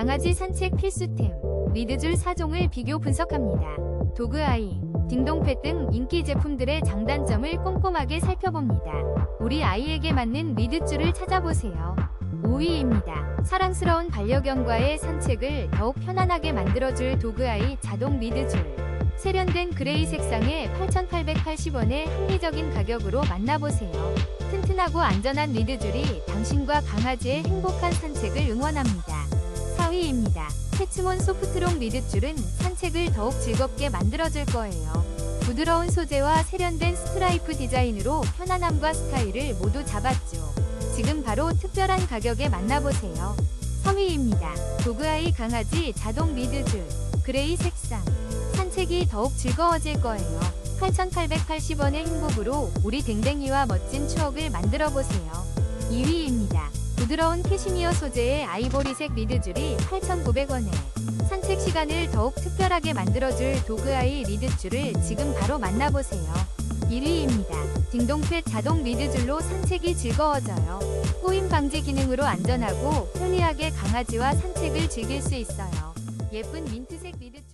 강아지 산책 필수템, 리드줄 4종을 비교 분석합니다. 도그아이, 딩동펫 등 인기 제품들의 장단점을 꼼꼼하게 살펴봅니다. 우리 아이에게 맞는 리드줄을 찾아보세요. 5위입니다. 사랑스러운 반려견과의 산책을 더욱 편안하게 만들어줄 도그아이 자동 리드줄. 세련된 그레이 색상의 8,880원의 합리적인 가격으로 만나보세요. 튼튼하고 안전한 리드줄이 당신과 강아지의 행복한 산책을 응원합니다. 4위입니다. 패츠몬 소프트롱 리드줄은 산책을 더욱 즐겁게 만들어줄 거예요. 부드러운 소재와 세련된 스트라이프 디자인으로 편안함과 스타일을 모두 잡았죠. 지금 바로 특별한 가격에 만나보세요. 3위입니다. 도그아이 강아지 자동 리드줄 그레이 색상 산책이 더욱 즐거워질 거예요. 8,880원의 행복으로 우리 댕댕이와 멋진 추억을 만들어 보세요. 2위입니다. 부드러운 캐시미어 소재의 아이보리색 리드줄이 8,900원에 산책 시간을 더욱 특별하게 만들어줄 도그아이 리드줄을 지금 바로 만나보세요. 1위입니다. 딩동펫 자동 리드줄로 산책이 즐거워져요. 꼬임 방지 기능으로 안전하고 편리하게 강아지와 산책을 즐길 수 있어요. 예쁜 민트색 리드줄